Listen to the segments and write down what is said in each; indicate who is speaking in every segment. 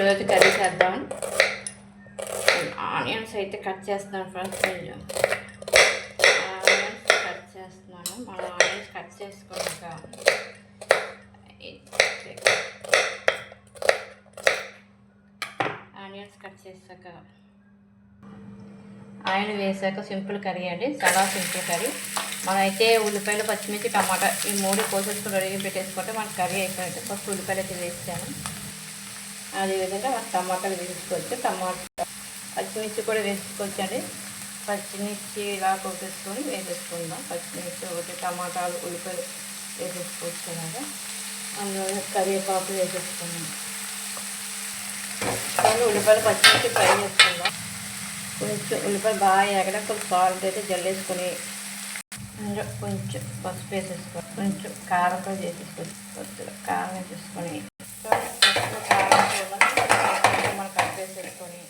Speaker 1: ఈరోజు కర్రీ చేద్దాం. ఆనియన్స్ అయితే కట్ చేస్తున్నాను ఫ్రెండ్స్ కొంచెం ఆనియన్స్ కట్ చేస్తున్నాను. మనం ఆనియన్స్ కట్ చేసుకున్నాక ఆనియన్స్ కట్ చేసాక ఆయిల్ వేసాక సింపుల్ కర్రీ అండి. చాలా సింపుల్ కర్రీ. మనమైతే ఉల్లిపాయలు పచ్చిమిర్చి టమాటా ఈ మూడు కోసేసుకుని రెడీ పెట్టేసుకుంటే మన కర్రీ అయిపోయినట్టు. ఫస్ట్ ఉల్లిపాయలు అయితే వేస్తాను అదేవిధంగా మనం టమాటాలు వేసుకోవచ్చు. టమాటా పచ్చిమిర్చి కూడా వేసుకోవచ్చండి. పచ్చిమిర్చి ఇలా కొట్టేసుకొని వేసేసుకుందాం. పచ్చిమిర్చి ఒకటి టమాటాలు ఉల్లిపాయలు వేసేసుకోవచ్చు అలాగా. అందులో కరివేపాకు వేసేసుకుందాం. కానీ ఉల్లిపాయలు పచ్చిమిర్చి ఫ్రై చేసుకుందాం. కొంచెం ఉల్లిపాయలు బాగా ఎక్కడ కొంచెం సాల్ట్ అయితే జల్లేసుకొని అందులో కొంచెం పసుపు వేసేసుకొని కొంచెం కారం కూడా చేసేసుకొని కొద్దిగా కారం వేసేసుకొని కారం కొంచెం మనం కట్ వేసేసుకొని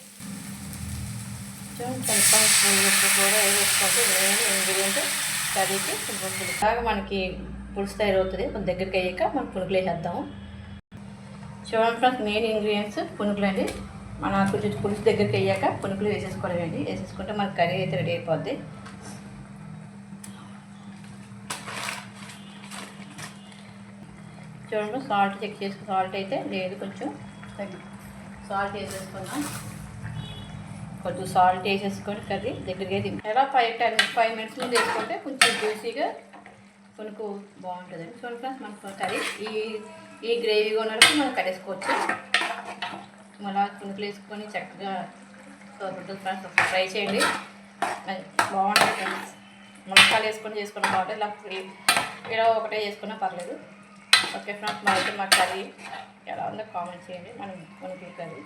Speaker 1: కొంచెం స్పూన్ ఉప్పు కూడా వేసుకుంటే మెయిన్ ఇంగ్రీడియంట్ కర్రీకి పులుపులు బాగా మనకి పులుసు తయారవుతుంది. కొంచెం దగ్గరికి అయ్యాక మనం పునుకులు వేసేద్దాము. చూడండి ఫ్రెండ్స్ మెయిన్ ఇంగ్రీడియంట్స్ పునుకులు అండి. మన కొంచెం పులుసు దగ్గరికి అయ్యాక పునుకులు వేసేసుకోవాలండి వేసేసుకుంటే మన కర్రీ అయితే రెడీ అయిపోద్ది. చూడండి సాల్ట్ చెక్ చేసుకో సాల్ట్ అయితే లేదు కొంచెం. సాల్ట్ వేసేసుకున్నాం కొంచెం సాల్ట్ వేసేసుకొని కర్రీ దగ్గరికి అయితే ఎలా ఫైవ్ టెన్ ఫైవ్ మినిట్స్ ముందు వేసుకుంటే కొంచెం జ్యూసీగా పునుకు బాగుంటుందండి చూడండి ఫ్రెండ్స్ మనకు కర్రీ ఈ ఈ గ్రేవీగా ఉన్నప్పుడు మనం కట్టేసుకోవచ్చు. మళ్ళా పునుకులు వేసుకొని చక్కగా ఉంటుంది ఫ్రెండ్స్ ఒకసారి ట్రై చేయండి. బాగుంటుంది ఫ్రెండ్స్. మునక్కాయలు వేసుకొని చేసుకున్న బాగుంటుంది ఇలా ఫ్రీ ఇలా ఒకటే చేసుకున్నా పర్లేదు. ఓకే ఫ్రెండ్స్ మా అయితే మా కర్రీ ఎలా ఉందో కామెంట్ చేయండి. మనం పునుకులు కర్రీ.